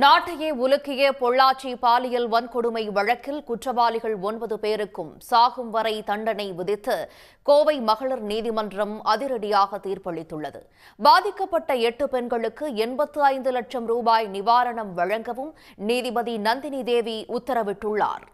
நாட்டையே உலுக்கிய பொள்ளாச்சி பாலியல் வன்கொடுமை வழக்கில் குற்றவாளிகள் ஒன்பது பேருக்கும் சாகும் வரை தண்டனை விதித்து கோவை மகளிர் நீதிமன்றம் அதிரடியாக தீர்ப்பளித்துள்ளது. பாதிக்கப்பட்ட எட்டு பெண்களுக்கு எண்பத்து ஐந்து லட்சம் ரூபாய் நிவாரணம் வழங்கவும் நீதிபதி நந்தினி தேவி உத்தரவிட்டுள்ளார்.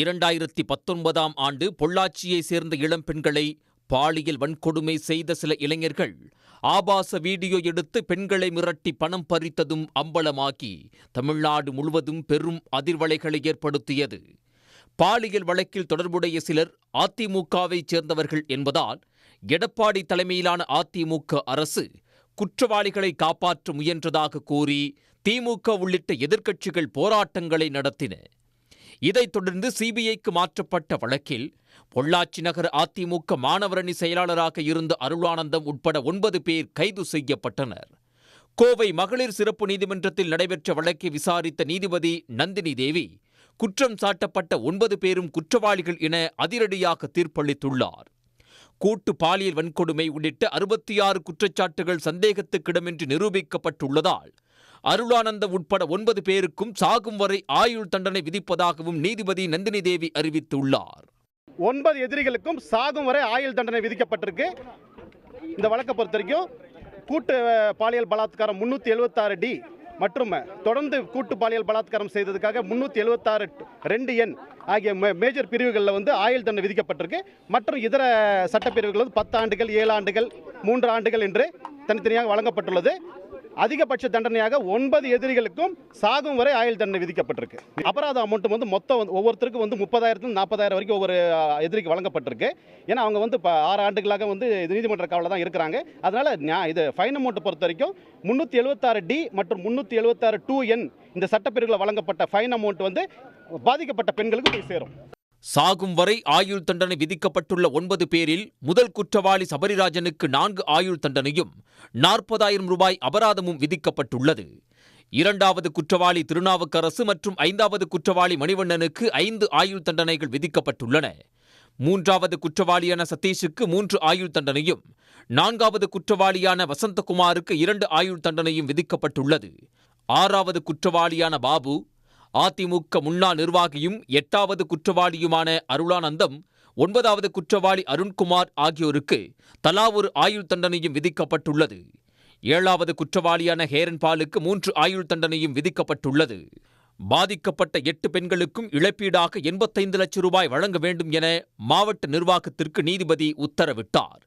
இரண்டாயிரத்தி பத்தொன்பதாம் ஆண்டு பொள்ளாச்சியை சேர்ந்த இளம்பெண்களை பாலியல் வன்கொடுமை செய்த சில இளைஞர்கள் ஆபாச வீடியோ எடுத்து பெண்களை மிரட்டி பணம் பறித்ததும் அம்பலமாகி தமிழ்நாடு முழுவதும் பெரும் அதிர்வலைகளை ஏற்படுத்தியது. பாலியல் வழக்கில் தொடர்புடைய சிலர் அதிமுகவைச் சேர்ந்தவர்கள் என்பதால் எடப்பாடி தலைமையிலான அதிமுக அரசு குற்றவாளிகளை காப்பாற்ற முயன்றதாக கூறி திமுக உள்ளிட்ட எதிர்க்கட்சிகள் போராட்டங்களை நடத்தின. இதைத் தொடர்ந்து சிபிஐக்கு மாற்றப்பட்ட வழக்கில் பொள்ளாச்சி நகர் அதிமுக மாணவரணி செயலாளராக இருந்த அருளானந்தம் உட்பட ஒன்பது பேர் கைது செய்யப்பட்டனர். கோவை மகளிர் சிறப்பு நீதிமன்றத்தில் நடைபெற்ற வழக்கை விசாரித்த நீதிபதி நந்தினி தேவி குற்றம் சாட்டப்பட்ட ஒன்பது பேரும் குற்றவாளிகள் என அதிரடியாக தீர்ப்பளித்துள்ளார். கூட்டு பாலியல் வன்கொடுமை உள்ளிட்ட அறுபத்தி ஆறு குற்றச்சாட்டுகள் சந்தேகத்துக்கிடமின்றி நிரூபிக்கப்பட்டுள்ளதால் அருளானந்த உட்பட ஒன்பது பேருக்கும் சாகும் வரை ஆயுள் தண்டனை விதிப்பதாகவும் நீதிபதி நந்தினி தேவி அறிவித்துள்ளார். ஒன்பது எதிரிகளுக்கும் சாகும் வரை ஆயுள் தண்டனை விதிக்கப்பட்டிருக்கு. இந்த வழக்கை பொறுத்த வரைக்கும் கூட்டு பாலியல் பலாத்காரம் முன்னூற்றி எழுபத்தாறு டி மற்றும் தொடர்ந்து கூட்டு பாலியல் பலாத்காரம் செய்ததுக்காக முன்னூற்றி எழுபத்தாறு ரெண்டு எண் ஆகிய மே- மேஜர் பிரிவுகளில் வந்து ஆயுள் தண்டனை விதிக்கப்பட்டிருக்கு. மற்றும் இதர சட்டப்பிரிவுகள் வந்து பத்து ஆண்டுகள் ஏழு ஆண்டுகள் மூன்று ஆண்டுகள் என்று தனித்தனியாக வழங்கப்பட்டுள்ளது. அதிகபட்ச தண்டனையாக ஒன்பது எதிரிகளுக்கும் சாகும் வரை ஆயுள் தண்டனை விதிக்கப்பட்டிருக்கு. அபராத அமௌண்ட் வந்து மொத்தம் வந்து ஒவ்வொருத்தருக்கும் வந்து முப்பதாயிரத்துல நாற்பதாயிரம் வரைக்கும் ஒவ்வொரு எதிரிக்கு வழங்கப்பட்டிருக்கு. ஏன்னா அவங்க வந்து இப்போ ஆறு ஆண்டுகளாக வந்து இது நீதிமன்ற காவலில் தான் இருக்கிறாங்க. அதனால நியா- இது ஃபைன் அமௌண்ட் பொறுத்த வரைக்கும் முந்நூற்றி எழுபத்தாறு டி மற்றும் முந்நூற்றி எழுபத்தாறு டூ என் இந்த சட்டப்பிரிவுகளில் வழங்கப்பட்ட ஃபைன் அமௌண்ட் வந்து பாதிக்கப்பட்ட பெண்களுக்கு போய் சேரும். சாகும் வரை ஆயுள் தண்டனை விதிக்கப்பட்டுள்ள ஒன்பது பேரில் முதல் குற்றவாளி சபரிராஜனுக்கு நான்கு ஆயுள் தண்டனையும் நாற்பதாயிரம் ரூபாய் அபராதமும் விதிக்கப்பட்டுள்ளது. இரண்டாவது குற்றவாளி திருநாவுக்கரசு மற்றும் ஐந்தாவது குற்றவாளி மணிவண்ணனுக்கு ஐந்து ஆயுள் தண்டனைகள் விதிக்கப்பட்டுள்ளன. மூன்றாவது குற்றவாளியான சதீஷுக்கு மூன்று ஆயுள் தண்டனையும் நான்காவது குற்றவாளியான வசந்தகுமாருக்கு இரண்டு ஆயுள் தண்டனையும் விதிக்கப்பட்டுள்ளது. ஆறாவது குற்றவாளியான பாபு அதிமுக முன்னாள் நிர்வாகியும் எட்டாவது குற்றவாளியுமான அருளானந்தம் ஒன்பதாவது குற்றவாளி அருண்குமார் ஆகியோருக்கு தலா ஒரு ஆயுள் தண்டனையும் விதிக்கப்பட்டுள்ளது. ஏழாவது குற்றவாளியான ஹேரன் பாலுக்கு மூன்று ஆயுள் தண்டனையும் விதிக்கப்பட்டுள்ளது. பாதிக்கப்பட்ட எட்டு பெண்களுக்கும் இழப்பீடாக எண்பத்தைந்து லட்சம் ரூபாய் வழங்க வேண்டும் என மாவட்ட நிர்வாகத்திற்கு நீதிபதி உத்தரவிட்டார்.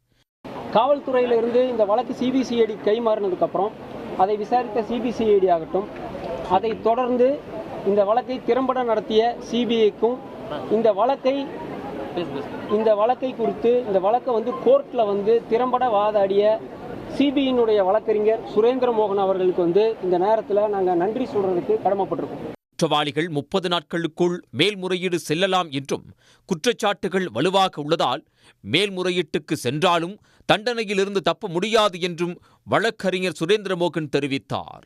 காவல்துறையிலிருந்து இந்த வழக்கு சிபிசிஐடி கைமாறினதுக்கப்புறம் அதை விசாரித்த சிபிசிஐடி ஆகட்டும் அதை தொடர்ந்து இந்த வழக்கை திறம்பட நடத்திய சிபிஐக்கும் இந்த வழக்கை இந்த வழக்கை குறித்து இந்த வழக்கை வந்து கோர்ட்டில் வந்து திறம்பட வாதாடிய சிபிஐனுடைய வழக்கறிஞர் சுரேந்திர மோகன் அவர்களுக்கு வந்து இந்த நேரத்தில் நாங்கள் நன்றி சொல்றதுக்கு கடமைப்பட்டிருக்கோம். குற்றவாளிகள் முப்பது நாட்களுக்குள் மேல்முறையீடு செல்லலாம் என்றும் குற்றச்சாட்டுகள் வலுவாக உள்ளதால் மேல்முறையீட்டுக்கு சென்றாலும் தண்டனையிலிருந்து தப்ப முடியாது என்றும் வழக்கறிஞர் சுரேந்திர மோகன் தெரிவித்தார்.